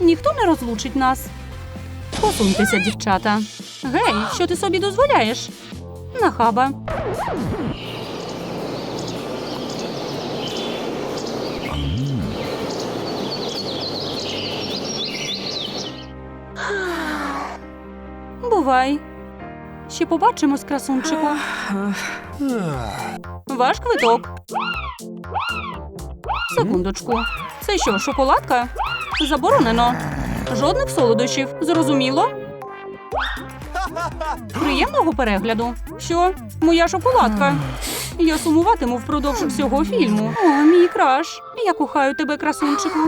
Ніхто не розлучить нас. Посуньтеся, дівчата. Гей, що ти собі дозволяєш? Нахаба. Бувай. Ще побачимось, красунчику. Ваш квиток. Секундочку. Це що, шоколадка? Заборонено. Жодних солодощів. Зрозуміло? Приємного перегляду. Що? Моя шоколадка. Я сумуватиму впродовж всього фільму. О, мій краш. Я кохаю тебе, красунчику.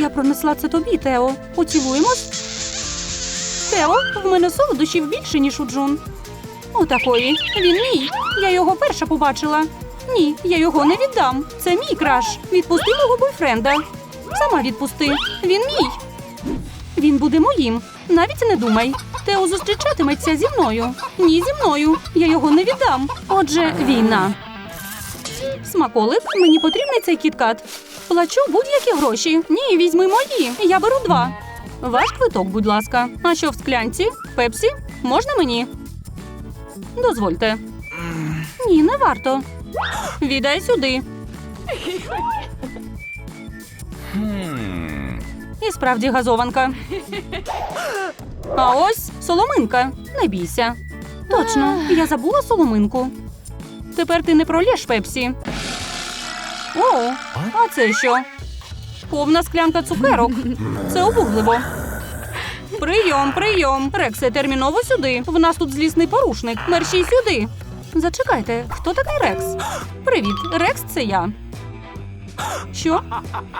Я пронесла це тобі, Тео. Поцілуємось? Тео, в мене солодощів більше, ніж у Джун. Отакої. Він мій. Я його перша побачила. Ні, я його не віддам. Це мій краш. Відпусти мого бойфренда. Сама відпусти. Він мій. Він буде моїм. Навіть не думай. Тео зустрічатиметься зі мною. Ні, зі мною. Я його не віддам. Отже, війна. Смаколик, мені потрібний цей кіткат. Плачу будь-які гроші. Ні, візьми мої. Я беру два. Ваш квиток, будь ласка. А що в склянці? Пепсі? Можна мені? Дозвольте. Ні, не варто. Віддай сюди. І справді газованка. А ось соломинка. Не бійся. Точно, я забула соломинку. Тепер ти не пролєш пепсі. О, а це що? Повна склянка цукерок. Це обурливо. Прийом, прийом. Рексе, терміново сюди. В нас тут злісний порушник. Мерщій сюди. Зачекайте, хто такий Рекс? Привіт, Рекс це я. Що?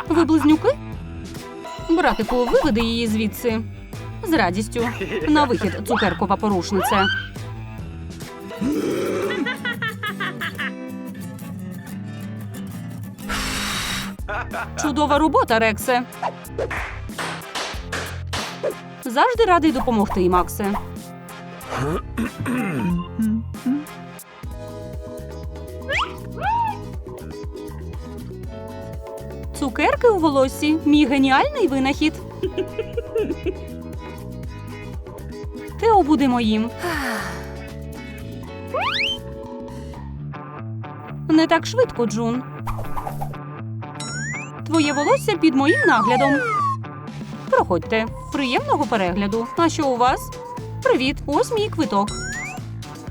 Ви близнюки? Братику, виведи її звідси. З радістю. На вихід, цукеркова порушниця. Чудова робота, Рексе. Завжди радий допомогти, Максе. Цукерки у волоссі. Мій геніальний винахід. Тео буде моїм. Не так швидко, Джун. Твоє волосся під моїм наглядом. Проходьте. Приємного перегляду. А що у вас? Привіт, ось мій квиток.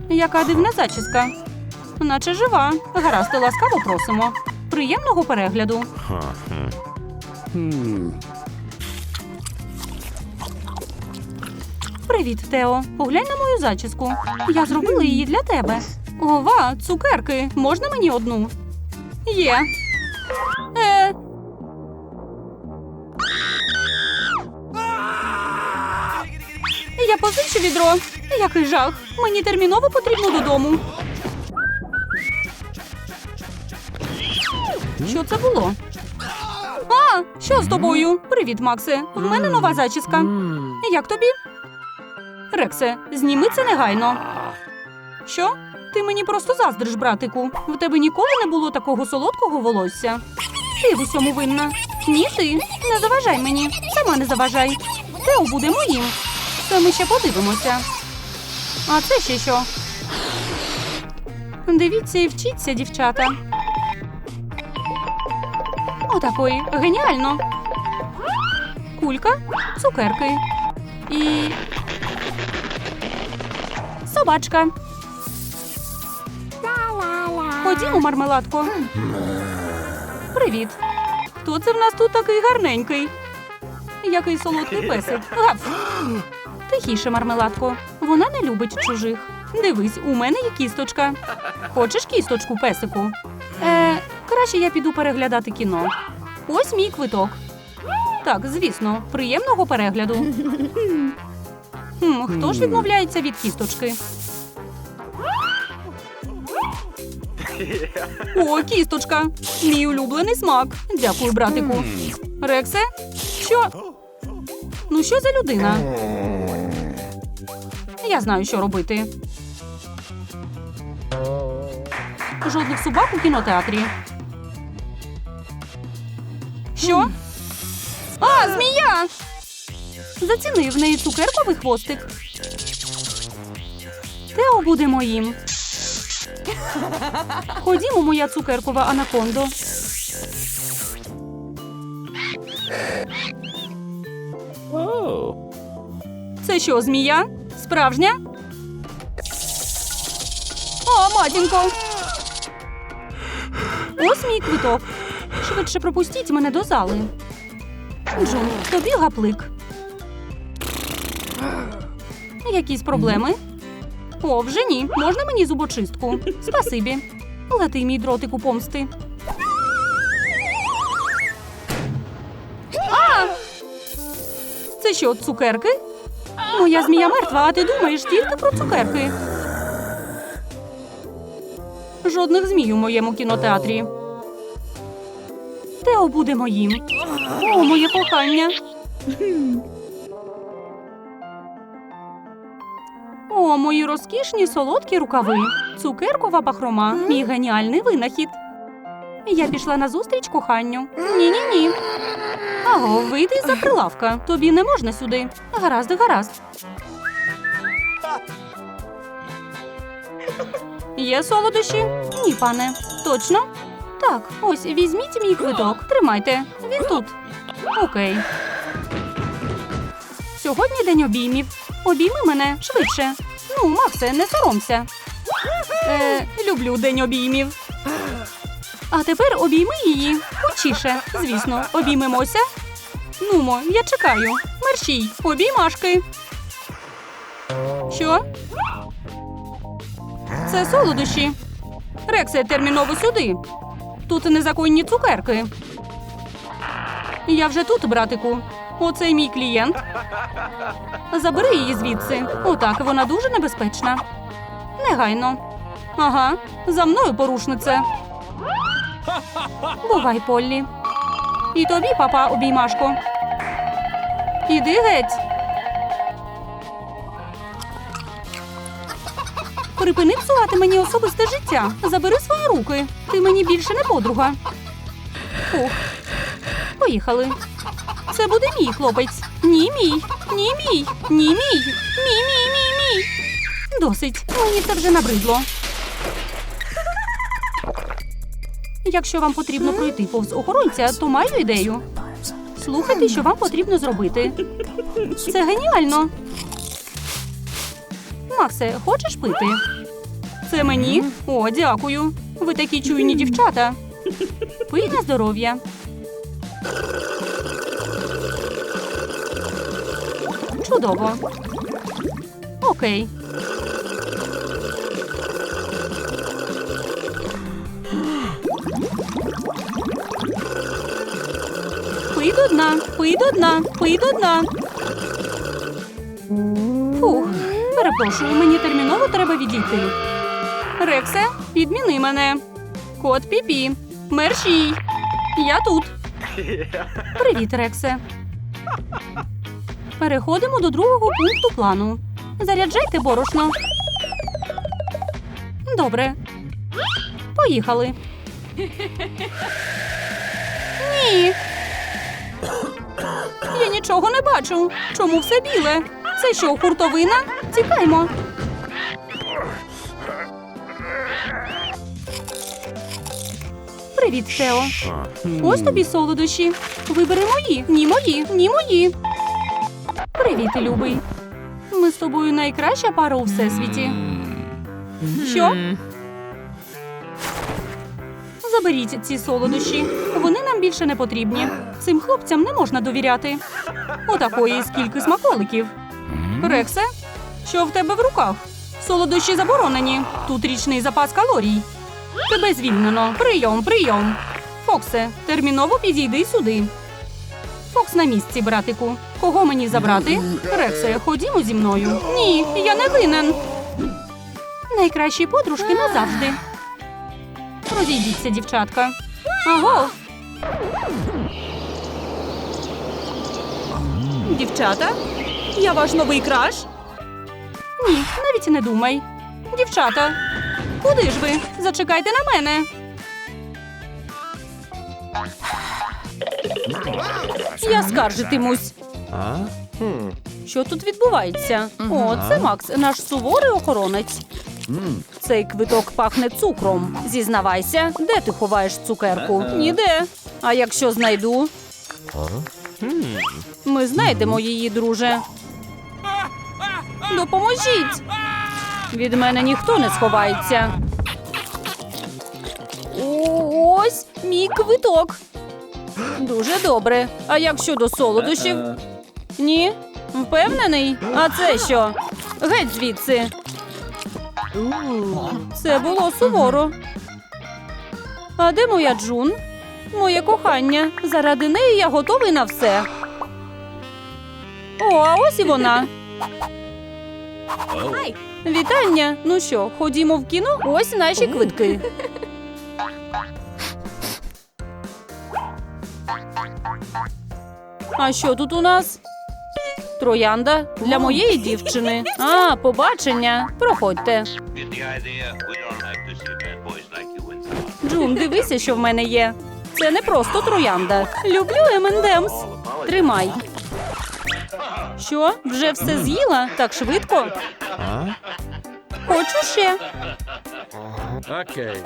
Яка дивна зачіска. Наче жива. Гаразд, ласкаво просимо. Приємного перегляду. Привіт, Тео. Поглянь на мою зачіску. Я зробила її для тебе. Ова, цукерки. Можна мені одну? Є. відро. Який жах. Мені терміново потрібно додому. Що це було? А, що з тобою? Привіт, Максе. В мене нова зачіска. Як тобі? Рексе, зніми це негайно. Що? Ти мені просто заздриш, братику. В тебе ніколи не було такого солодкого волосся. Ти в усьому винна. Ні, ти. Не заважай мені. Сама не заважай. Тео буде моїм. Це ми ще подивимося. А це ще що? Дивіться і вчіться, дівчата. Отакої. Геніально. Кулька, цукерки. І. Собачка. Ходімо, мармеладко. Привіт. Хто це в нас тут такий гарненький? Який солодкий песик. Гав. Тихіше, мармеладко. Вона не любить чужих. Дивись, у мене є кісточка. Хочеш кісточку, песику? Е, краще я піду переглядати кіно. Ось мій квиток. Так, звісно, приємного перегляду. Хм, хто ж відмовляється від кісточки? О, кісточка. Мій улюблений смак. Дякую, братику. Рексе? Що? Ну, що за людина? Я знаю, що робити. Жодних собак у кінотеатрі. Що? А, змія! Заціни в неї цукерковий хвостик. Тео буде моїм. Ходімо, моя цукеркова анакондо. Це що, змія? Справжня? О, матінко! Ось мій квиток. Швидше пропустіть мене до зали. Джун, тобі гаплик. Якісь проблеми? О, вже ні. Можна мені зубочистку? Спасибі. Лети, мій дротику помсти. А! Це що, цукерки? Моя змія мертва, а ти думаєш тільки про цукерки. Жодних змій у моєму кінотеатрі. Тео буде моїм. О, моє кохання. О, мої розкішні солодкі рукави. Цукеркова бахрома. Мій геніальний винахід. Я пішла на зустріч коханню. Ні, ні, Аго, вийди за прилавка. Тобі не можна сюди. Гаразд, гаразд. Є солодощі? Ні, пане. Точно? Так, ось візьміть мій квиток. Тримайте. Він тут. Окей. Сьогодні день обіймів. Обійми мене швидше. Ну, Максе, не соромся. Е, люблю день обіймів. А тепер обійми її. Хочіше, звісно, обіймемося. Нумо, я чекаю. Мерщій, обіймашки. Що? Це солодощі. Рексе, терміново сюди. Тут незаконні цукерки. Я вже тут, братику. Оцей мій клієнт. Забери її звідси. Отак, вона дуже небезпечна. Негайно. Ага, за мною порушнице. Бувай, Поллі. І тобі, папа, обіймашко. Іди геть. Припини псувати мені особисте життя. Забери свої руки. Ти мені більше не подруга. Фух. Поїхали. Це буде мій хлопець. Ні, мій. Ні, мій. Ні, мій. Мій, мій, мій, мій. Досить. Мені це вже набридло. Якщо вам потрібно пройти повз охоронця, то маю ідею. Слухайте, що вам потрібно зробити. Це геніально. Максе, хочеш пити? Це мені? О, дякую. Ви такі чуйні дівчата. Пий на здоров'я. Чудово. Окей. До дна, пий до дна. Фух, перепрошую, мені терміново треба відійти. Рексе, підміни мене. Кот Піпі. Мершій. Я тут. Привіт, Рексе. Переходимо до другого пункту плану. Заряджайте борошно. Добре. Поїхали. Ні. Я нічого не бачу. Чому все біле? Це що, хуртовина? Тікаймо. Привіт, Тео. Ось тобі солодощі. Вибери мої. Ні, мої, ні, мої. Привіт, любий. Ми з тобою найкраща пара у всесвіті. Що? Заберіть ці солодощі. Вони нам більше не потрібні. Цим хлопцям не можна довіряти. Отакої скільки смаколиків. Рексе, що в тебе в руках? Солодощі заборонені. Тут річний запас калорій. Тебе звільнено. Прийом, прийом. Фоксе, терміново підійди сюди. Фокс на місці, братику. Кого мені забрати? Рексе, ходімо зі мною. Ні, я не винен. Найкращі подружки назавжди. Розійдіться, дівчатка. Аго. Дівчата, я ваш новий краш? Ні, навіть не думай. Дівчата, Куди ж ви? Зачекайте на мене. Я скаржитимусь. Що тут відбувається? О, це Макс, наш суворий охоронець. Цей квиток пахне цукром. Зізнавайся, де ти ховаєш цукерку? Ніде. А якщо знайду? Ми знайдемо її, друже. Допоможіть! Від мене ніхто не сховається. Ось мій квиток. Дуже добре. А як щодо солодощів? Ні? Впевнений? А це що? Геть звідси. Це було суворо. А де моя Джун? Моє кохання. Заради неї я готовий на все. О, а ось і вона. Вітання. Ну що, ходімо в кіно? Ось наші квитки. А що тут у нас? Троянда для моєї дівчини. А, побачення. Проходьте. Джун, дивися, що в мене є. Це не просто троянда. Люблю M&M's. Тримай. Що? Вже все з'їла? Так швидко? Хочу ще. Okay.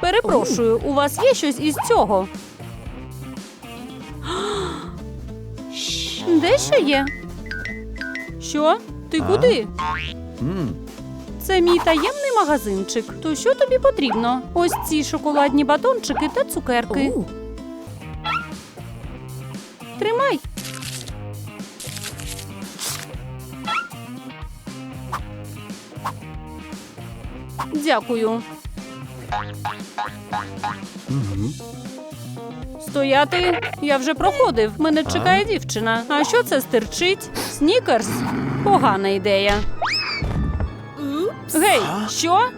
Перепрошую, у вас є щось із цього? Де ще є? Що? Ти куди? Це мій таємний магазинчик. То що тобі потрібно? Ось ці шоколадні батончики та цукерки. Тримай. Дякую. Стояти, я вже проходив. Мене чекає дівчина. А що це стирчить? Снікерс? Погана ідея. Гей, що?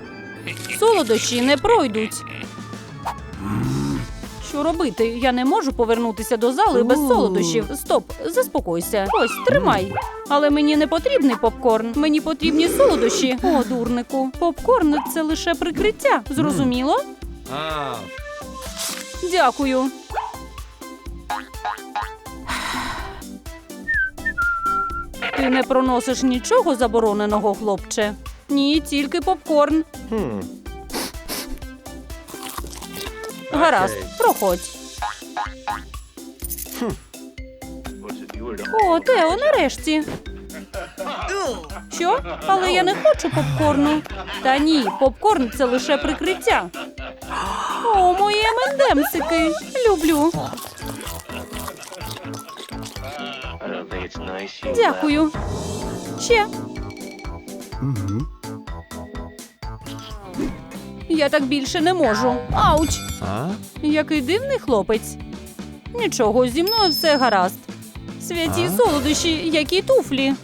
Солодощі не пройдуть. Що робити? Я не можу повернутися до зали без солодощів. Стоп, заспокойся. Ось, тримай. Але мені не потрібний попкорн. Мені потрібні солодощі. О, дурнику. Попкорн це лише прикриття. Зрозуміло? Дякую. Ти не проносиш нічого забороненого, хлопче. Ні, тільки попкорн. Гаразд, проходь. О, Тео, нарешті. Що? Але я не хочу попкорну. Та ні, попкорн це лише прикриття. О, мої. Люблю. Don't think it's Дякую. Ще. Я так більше не можу. Ауч! Який дивний хлопець. Нічого, зі мною все гаразд. Святі солодощі, які туфлі.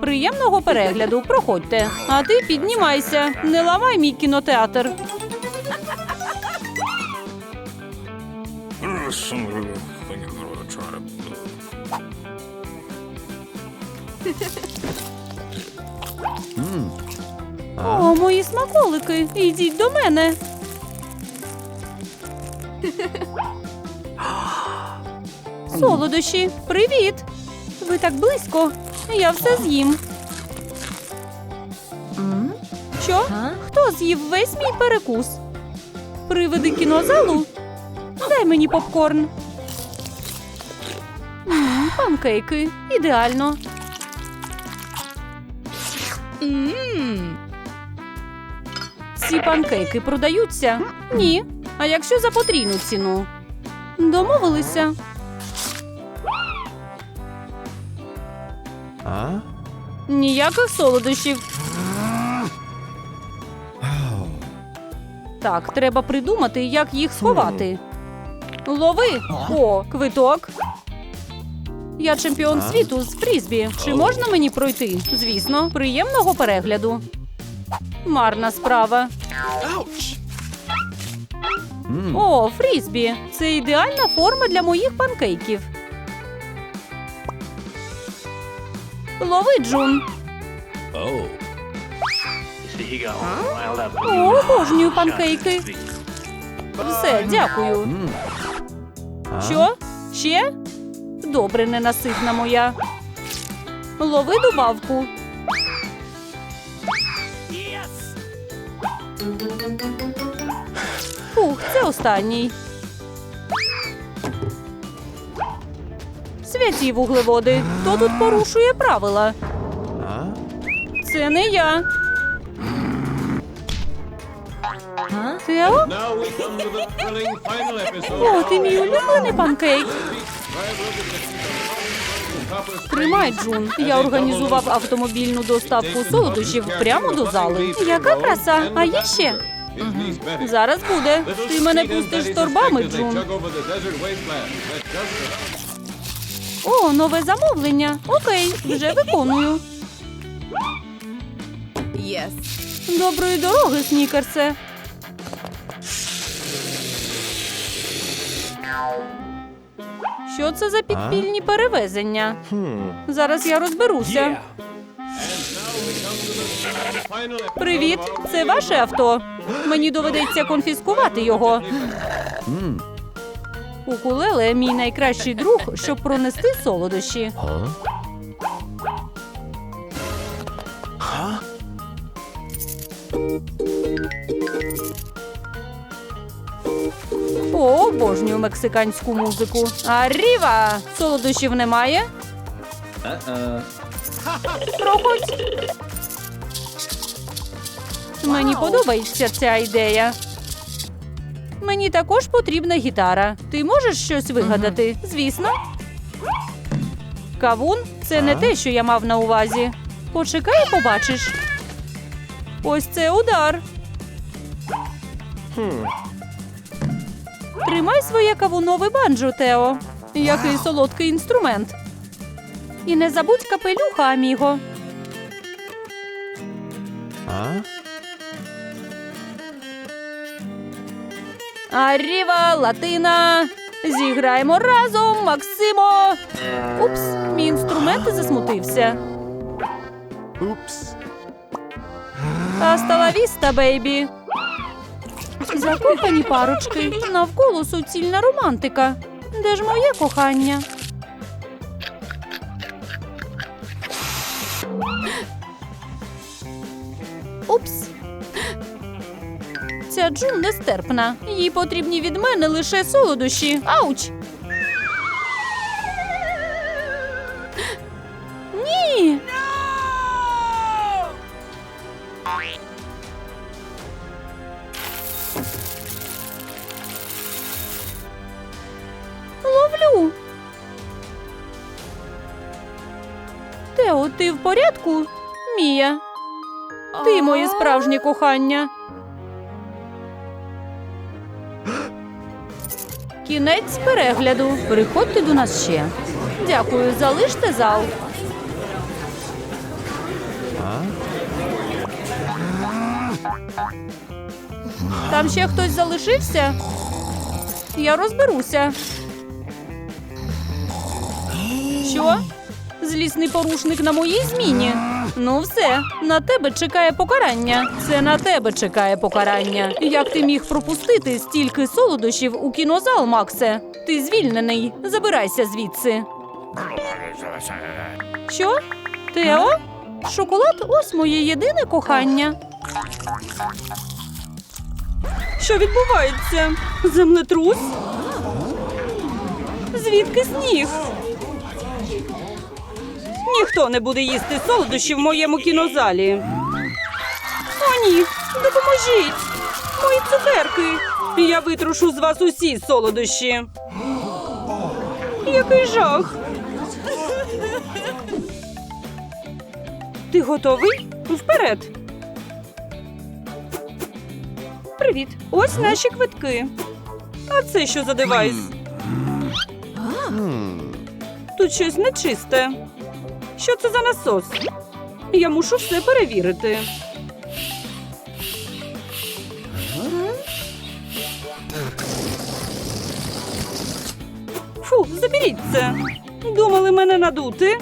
Приємного перегляду, проходьте. А ти піднімайся, не ламай мій кінотеатр. Смаколики, ідіть до мене. Солодощі, привіт! Ви так близько. Я все з'їм. Що? Хто з'їв весь мій перекус? Приведи кінозалу? Дай мені попкорн. М, панкейки. Ідеально. Ці панкейки продаються? Ні. А якщо за потрійну ціну? Домовилися. Ніяких солодощів. Так, треба придумати, як їх сховати. Лови! О, квиток. Я чемпіон світу з фрізбі. Чи можна мені пройти? Звісно, приємного перегляду. Марна справа. О, фрізбі. Це ідеальна форма для моїх панкейків. Лови, Джун. О, обожнюю панкейки. Все, дякую. Що? Ще? Добре, ненаситна моя. Лови добавку. Це останній. Святі вуглеводи. Хто тут порушує правила? Це не я. Тео? О, ти мій улюблений панкейк. Тримай, Джун. Я організував автомобільну доставку солодощів прямо до зали. Яка краса! А є ще? Зараз буде. Ти мене пустиш з торбами, Джун. О, нове замовлення. Окей, вже виконую. Yes. Доброї дороги, снікерсе. Що це за підпільні перевезення? Зараз я розберуся. Привіт, це ваше авто. Мені доведеться конфіскувати його. Укулеле мій найкращий друг, щоб пронести солодощі. О, обожнюю мексиканську музику. Аріва! Солодощів немає? Проходь. Мені подобається ця ідея. Мені також потрібна гітара. Ти можеш щось вигадати? Звісно. Кавун це не те, що я мав на увазі. Почекай, і побачиш. Ось це удар. Тримай своє кавунове банджо, Тео. Який солодкий інструмент. І не забудь капелюха, аміго. Аріва, латина. Зіграємо разом, Максимо. Упс, мій інструмент засмутився. Oops. Аста віста, бейбі. Закохані парочки. Навколо суцільна романтика. Де ж моє кохання? Упс. Ця Джун нестерпна. Їй потрібні від мене лише солодощі. Ауч! Ні! Ловлю. Тео, ти в порядку? Мія. Ти моє справжнє кохання. Кінець перегляду. Приходьте до нас ще. Дякую, залиште зал. Там ще хтось залишився? Я розберуся. Що? Злісний порушник на моїй зміні. Ну, все, на тебе чекає покарання. Це на тебе чекає покарання. Як ти міг пропустити стільки солодощів у кінозал, Максе? Ти звільнений. Забирайся звідси. Що? Тео? Шоколад ось моє єдине кохання. Що відбувається? Землетрус? Звідки сніг? Ніхто не буде їсти солодощі в моєму кінозалі. О, ні, допоможіть! Мої цукерки! Я витрушу з вас усі солодощі. Який жах! Ти готовий? Вперед! Привіт! Ось наші квитки. А це що за девайс? Тут щось нечисте. Що це за насос? Я мушу все перевірити. Фу, заберіть це. Думали мене надути.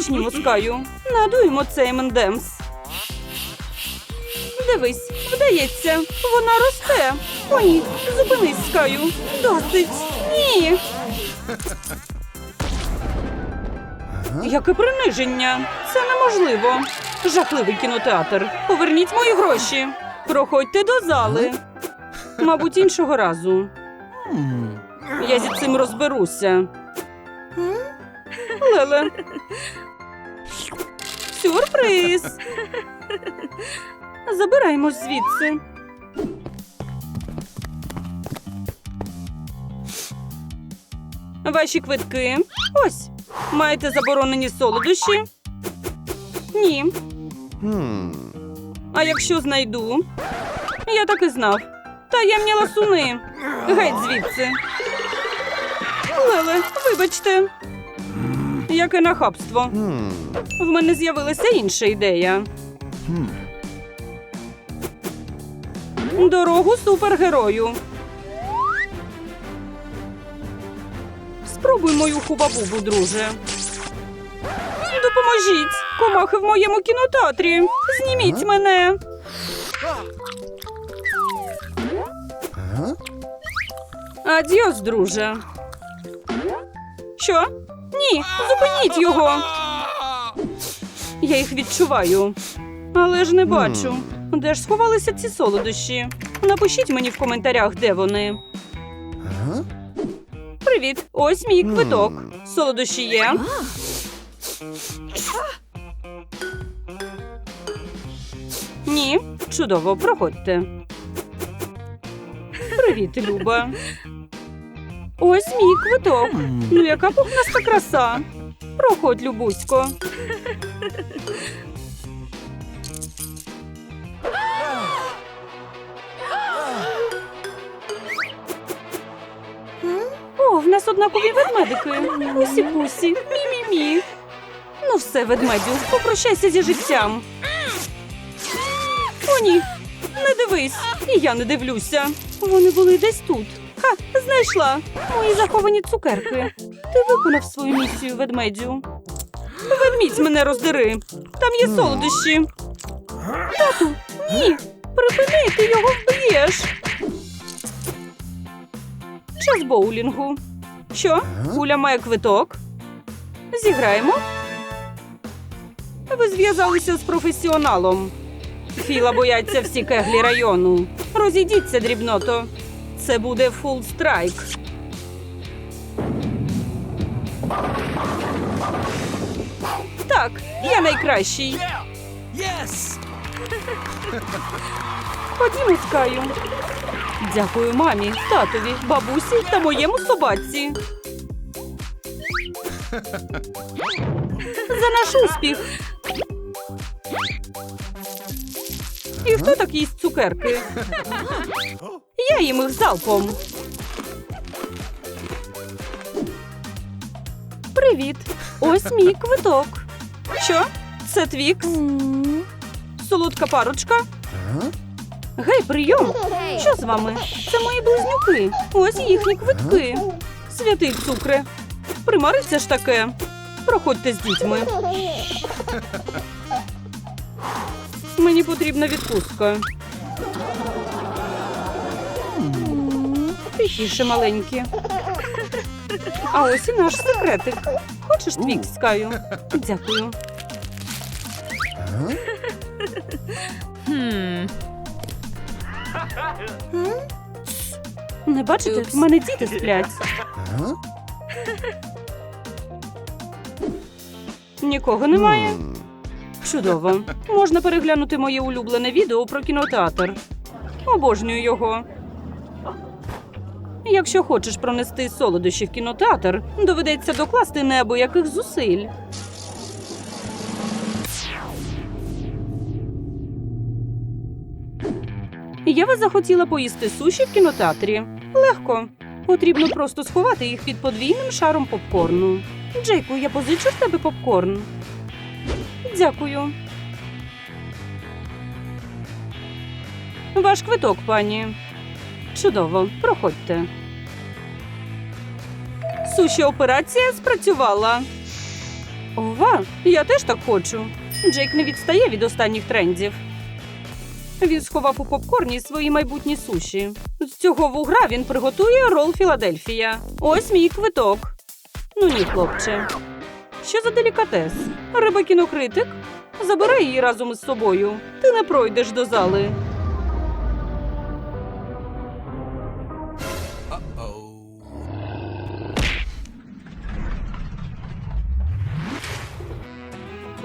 Почнімо з Надуємо цей мендемс. Дивись, вдається, вона росте. О, ні, зупинись, Скаю. Досить. Ні. Яке приниження. Це неможливо. Жахливий кінотеатр. Поверніть мої гроші. Проходьте до зали. Мабуть, іншого разу. Я зі цим розберуся. Леле. Сюрприз. Забираємось звідси. Ваші квитки. Ось. Маєте заборонені солодощі? Ні. А якщо знайду? Я так і знав. Таємні ласуни. Геть звідси. Леле, вибачте. Яке нахабство. В мене з'явилася інша ідея. Дорогу супергерою. Спробуй мою хубабубу, друже. Допоможіть! Комахи в моєму кінотеатрі. Зніміть мене. Адіос, друже. Що? Ні, зупиніть його. Я їх відчуваю. Але ж не бачу. Де ж сховалися ці солодощі? Напишіть мені в коментарях, де вони. Привіт, ось мій квиток. Солодощі є. Ні, чудово, проходьте. Привіт, Люба. Ось мій квиток. Ну, яка пухнаста краса. Проходь, Любусько. О, в нас однакові ведмедики. Усі пусі. Мі-мі-мі. Ну все, ведмедю, попрощайся зі життям. О, ні. Не дивись. І я не дивлюся. Вони були десь тут. Ха, знайшла. Мої заховані цукерки. Ти виконав свою місію, ведмедю. Ведмідь мене роздери. Там є солодощі. Тату, ні. Припини, ти його вб'єш. Час боулінгу. Що? Куля має квиток? Зіграємо. Ви зв'язалися з професіоналом. Філа бояться всі кеглі району. Розійдіться, дрібното. Це буде фул страйк. Так, я найкращий. Ходімо з Каю. Дякую мамі, татові, бабусі та моєму собаці. За наш успіх. І хто так їсть цукерки? Я їм їх залпом. Привіт. Ось мій квиток. Що? Це Твікс? Солодка парочка? Гей, прийом! Що з вами? Це мої близнюки. Ось їхні квитки. Святий цукре. Примариться ж таке. Проходьте з дітьми. Мені потрібна відпустка. Тихіше, маленькі. А ось і наш секретик. Хочеш твікс, Каю? Дякую. Не бачите? В мене діти сплять. Нікого немає. Чудово. Можна переглянути моє улюблене відео про кінотеатр. Обожнюю його. Якщо хочеш пронести солодощі в кінотеатр, доведеться докласти неабияких зусиль. Єва захотіла поїсти суші в кінотеатрі. Легко. Потрібно просто сховати їх під подвійним шаром попкорну. Джейку, я позичу в тебе попкорн. Дякую. Ваш квиток, пані. Чудово, проходьте. Суші операція спрацювала. Ова, я теж так хочу. Джейк не відстає від останніх трендів. Він сховав у попкорні свої майбутні суші. З цього вугра він приготує рол Філадельфія. Ось мій квиток. Ну ні, хлопче. Що за делікатес? Риба кінокритик? Забирай її разом із собою. Ти не пройдеш до зали.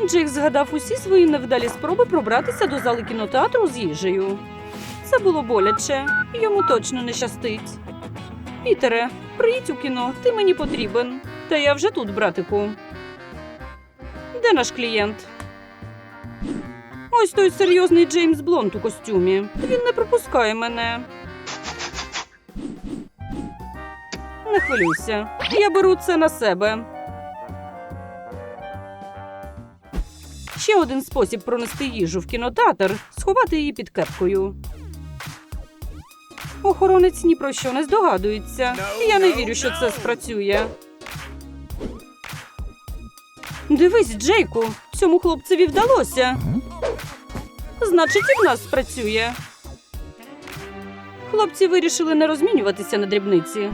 Джейк згадав усі свої невдалі спроби пробратися до зали кінотеатру з їжею. Це було боляче, йому точно не щастить. Пітере, приїдь у кіно, ти мені потрібен. Та я вже тут, братику. Де наш клієнт? Ось той серйозний Джеймс Блонд у костюмі. Він не пропускає мене. Не хвилюйся. Я беру це на себе. Ще один спосіб пронести їжу в кінотеатр сховати її під кепкою. Охоронець ні про що не здогадується. Я не вірю, що це спрацює. Дивись, Джейку, цьому хлопцеві вдалося. Значить, і в нас спрацює. Хлопці вирішили не розмінюватися на дрібниці.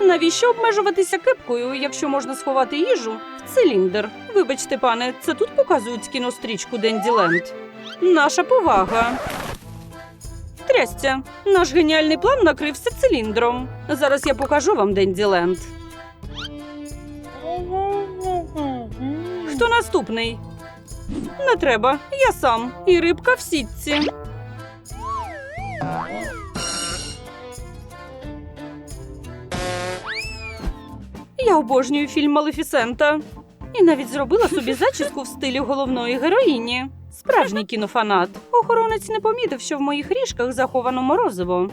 Навіщо обмежуватися кепкою, якщо можна сховати їжу в циліндр? Вибачте, пане, це тут показують кінострічку Денділенд. Наша повага. Трястя, наш геніальний план накрився циліндром. Зараз я покажу вам Денділенд. Хто наступний? Не треба, я сам. І рибка в сітці. Я обожнюю фільм Малефісента. І навіть зробила собі зачіску в стилі головної героїні. Справжній кінофанат. Охоронець не помітив, що в моїх ріжках заховано морозиво.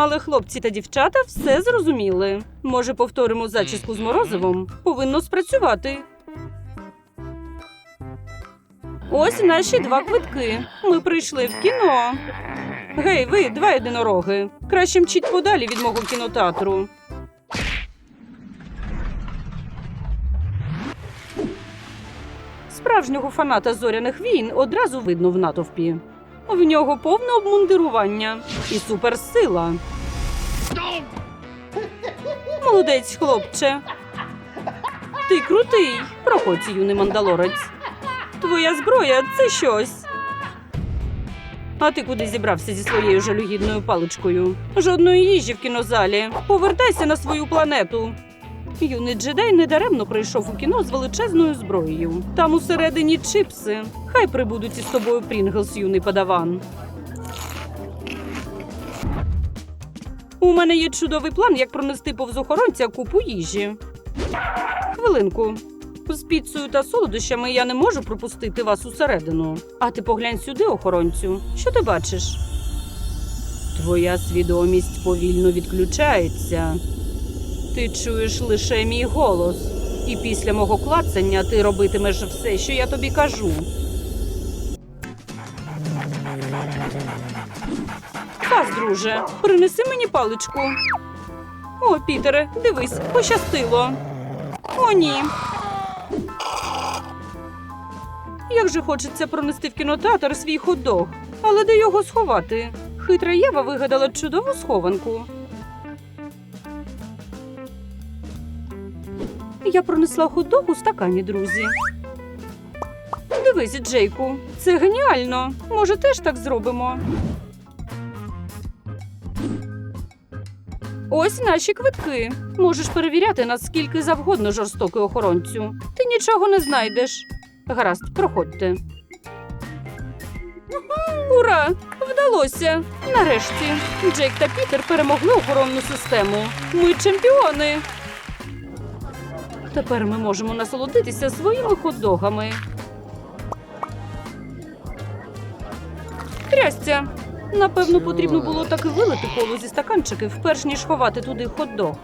Але хлопці та дівчата все зрозуміли. Може, повторимо зачіску з морозивом? Повинно спрацювати. Ось наші два квитки. Ми прийшли в кіно. Гей, ви, два єдинороги. Краще мчіть подалі від мого кінотеатру. Справжнього фаната зоряних війн одразу видно в натовпі. В нього повне обмундирування і суперсила. Молодець, хлопче. Ти крутий. Проходь, юний мандалорець. Твоя зброя це щось. А ти куди зібрався зі своєю жалюгідною паличкою? Жодної їжі в кінозалі. Повертайся на свою планету. Юний джедай недаремно прийшов у кіно з величезною зброєю. Там усередині чипси. Хай прибудуть із тобою Прінглс, юний падаван. У мене є чудовий план, як пронести повз охоронця купу їжі. Хвилинку. З піцею та солодощами я не можу пропустити вас усередину. А ти поглянь сюди, охоронцю. Що ти бачиш? Твоя свідомість повільно відключається. Ти чуєш лише мій голос, і після мого клацання ти робитимеш все, що я тобі кажу. Фас, друже, принеси мені паличку. О, Пітере, дивись, пощастило. О, ні. Як же хочеться пронести в кінотеатр свій хот-дог. Але де його сховати? Хитра Єва вигадала чудову схованку. Я пронесла хот-дог у стакані, друзі. Дивись, Джейку, це геніально. Може, теж так зробимо. Ось наші квитки. Можеш перевіряти нас скільки завгодно жорстокий охоронцю. Ти нічого не знайдеш. Гаразд, проходьте. Ура! Вдалося! Нарешті Джейк та Пітер перемогли охоронну систему. Ми чемпіони. Тепер ми можемо насолодитися своїми хот-догами. Трястя! Напевно, потрібно було таки вилити коло зі стаканчиків, перш ніж ховати туди хот-дог.